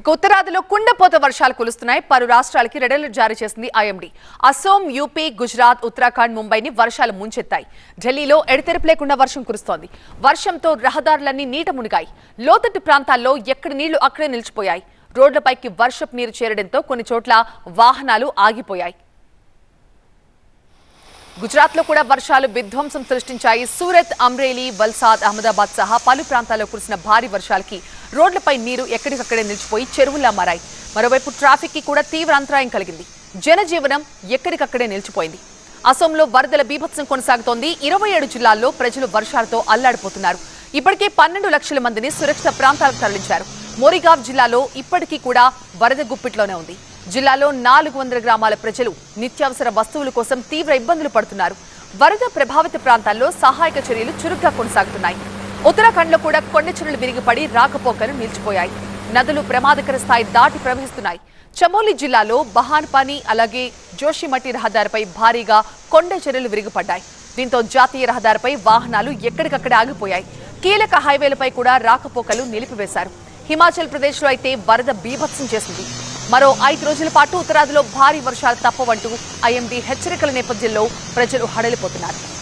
ఇక ఉత్తరాదిలో కుండపోత వర్షాలు కులుస్తున్నాయి పలు రాష్ట్రాలకి రెడ్ అలర్ట్ జారీ చేసింది ఐఎండీ. అసోం యూపీ గుజరాత్ ఉత్తరాఖండ్ ముంబైని వర్షాలు ముంచెత్తాయి. ఢిల్లీలో ఎడతెరపు లేకుండా వర్షం కురుస్తోంది. వర్షంతో రహదారులన్నీ నీట మునిగాయి. లోతట్టు ప్రాంతాల్లో ఎక్కడి నీళ్ళు అక్కడే నిలిచిపోయాయి. రోడ్లపైకి వర్షపు నీరు చేరడంతో కొన్ని చోట్ల వాహనాలు ఆగిపోయాయి. గుజరాత్లో కూడా వర్షాలు విధ్వంసం సృష్టించాయి. సూరత్ అమ్రేలీ వల్సాద్ అహ్మదాబాద్ సహా పలు ప్రాంతాల్లో కురిసిన భారీ వర్షాలకి రోడ్లపై నీరు ఎక్కడికక్కడే నిలిచిపోయి చెరువులా మారాయి. మరోవైపు ట్రాఫిక్కి కూడా తీవ్ర అంతరాయం కలిగింది. జనజీవనం ఎక్కడికక్కడే నిలిచిపోయింది. అసోంలో వరదల బీభత్సం కొనసాగుతోంది. ఇరవై ఏడు జిల్లాల్లో ప్రజలు వర్షాలతో అల్లాడిపోతున్నారు. ఇప్పటికే పన్నెండు లక్షల మందిని సురక్షిత ప్రాంతాలకు తరలించారు. మోరిగావ్ జిల్లాలో ఇప్పటికీ కూడా వరద గుప్పిట్లోనే ఉంది. జిల్లాలో నాలుగు వందల గ్రామాల ప్రజలు నిత్యావసర వస్తువుల కోసం తీవ్ర ఇబ్బందులు పడుతున్నారు. వరద ప్రభావిత ప్రాంతాల్లో సహాయక చర్యలు చురుగ్గా కొనసాగుతున్నాయి. ఉత్తరాఖండ్లో కూడా కొండ చెరువులు విరిగిపడి రాకపోకలు నిలిచిపోయాయి. నదులు ప్రమాదకర స్థాయి దాటి ప్రవహిస్తున్నాయి. చమోలి జిల్లాలో బహాన్పాని అలాగే జోషిమట్టి రహదారిపై భారీగా కొండ చెరువులు విరిగిపడ్డాయి. దీంతో జాతీయ రహదారిపై వాహనాలు ఎక్కడికక్కడ ఆగిపోయాయి. కీలక హైవేలపై కూడా రాకపోకలు నిలిపివేశారు. హిమాచల్ ప్రదేశ్లో అయితే వరద బీభత్సం చేసింది. మరో ఐదు రోజుల పాటు ఉత్తరాదిలో భారీ వర్షాలు తప్పవంటూ ఐఎండీ హెచ్చరికల నేపథ్యంలో ప్రజలు హడలిపోతున్నారు.